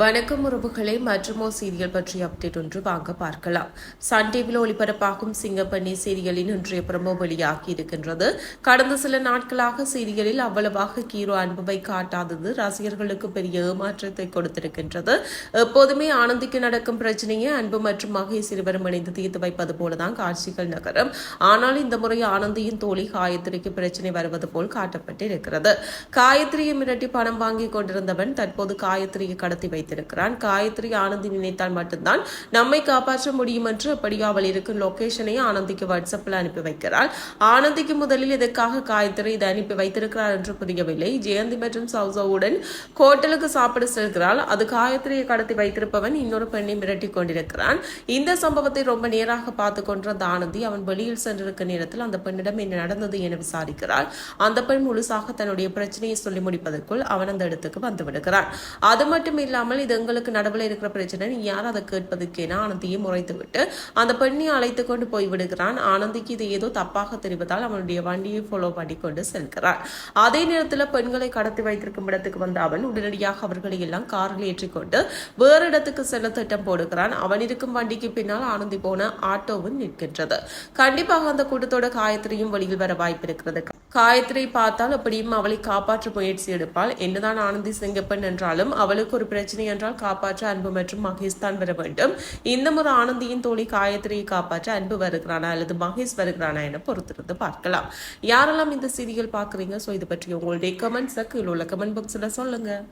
வணக்கம் உறவுகளே மற்றுமோ சீரியல் பற்றிய அப்டேட் ஒன்று வாங்க பார்க்கலாம். சன் டிவியில் ஒளிபரப்பாகும் சிங்கப்பண்ணி சீரியலின் இன்றைய பிரமோ வெளியாகி இருக்கின்றது. கடந்த சில நாட்களாக சீரியலில் அவ்வளவாக ஹீரோ அன்புவை காட்டாதது ரசிகர்களுக்கு பெரிய ஏமாற்றத்தை கொடுத்திருக்கின்றது. எப்போதுமே ஆனந்திக்கு நடக்கும் பிரச்சனையை அன்பு மற்றும் மகேஷ் இருவரும் இணைந்து தீர்த்து வைப்பது போலதான் காட்சிகள் நகரம். ஆனால் இந்த முறை ஆனந்தியின் தோழி காயத்ரிக்கு பிரச்சனை வருவது போல் காட்டப்பட்டிருக்கிறது. காயத்ரியை மிரட்டி பணம் வாங்கி கொண்டிருந்தவன் தற்போது காயத்ரியை கடத்தி வைத்திருக்கிறான். காயத்ரி ஆனந்தி நினைத்தால் மட்டும்தான் நம்மை காப்பாற்ற முடியும் என்று அப்படி அவள் இருக்கும் லொகேஷனை ஆனந்திக்கு வாட்ஸ்அப்பில் அனுப்பி வைக்கிறாள். ஆனந்திக்கு முதலில் இதற்காக காயத்ரி இதை அனுப்பி வைத்திருக்கிறார் என்று புரியவில்லை. ஜெயந்தி மற்றும் சௌசவுடன் ஹோட்டலுக்கு சாப்பிட செல்கிறாள். அது காயத்ரியை கடத்தி வைத்திருப்பவன் இன்னொரு பெண்ணை மிரட்டி கொண்டிருக்கிறான். இந்த சம்பவத்தை ரொம்ப நேராக பார்த்து கொண்டிருந்த ஆனந்தி அவன் வெளியில் சென்றிருக்க நேரத்தில் அந்த பெண்ணிடம் என்ன நடந்தது என விசாரிக்கிறாள். அந்த பெண் முழுசாக தன்னுடைய பிரச்சனையை சொல்லி முடிப்பதற்குள் அவன் அந்த இடத்துக்கு வந்து விடுகிறான். அது மட்டும் இல்லாமல் இது எங்களுக்கு நடுவில் இருக்கிற பிரச்சனை. நீ யார் அதை கேட்பதற்கென ஆனந்தியை முறைத்து விட்டு அந்த பெண்ணை அழைத்து கொண்டு போய் விடுகிறான். ஆனந்திக்கு இது ஏதோ தப்பாக தெரிவதால் அவனுடைய வண்டியை ஃபாலோ பண்ணி கொண்டு செல்கிறான் அதே நேரத்தில் பெண்களை கடத்தி வைத்திருக்கும் இடத்துக்கு வந்த அவன் உடனடியாக அவர்களை எல்லாம் காரில் ஏற்றிக்கொண்டு வேறு இடத்துக்கு செல்ல திட்டம் போடுகிறான். அவன் இருக்கும் வண்டிக்கு பின்னால் ஆனந்தி போன ஆட்டோவும் நிற்கின்றது. கண்டிப்பாக அந்த கூட்டத்தோட காயத்திரியும் வழியில் வர வாய்ப்பு இருக்கிறது. காயத்ரி பார்த்தால் அப்படியும் அவளை காப்பாற்ற முயற்சி எடுப்பாள். என்னதான் ஆனந்தி சிங்கப்பன் என்றாலும் அவளுக்கு ஒரு பிரச்சனை என்றால் காப்பாற்ற அன்பு மற்றும் மகேஷ் தான் வர வேண்டும். இந்த முறை ஆனந்தியின் தோழி காயத்ரியை காப்பாற்ற அன்பு வருகிறானா அல்லது மகேஷ் வருகிறானா என பொறுத்திருந்து பார்க்கலாம். யாரெல்லாம் இந்த சீரியல் பார்க்குறீங்க? ஸோ இது பற்றி உங்களுடைய கமெண்ட்ஸை கீழே உள்ள கமெண்ட் பாக்ஸில் சொல்லுங்கள்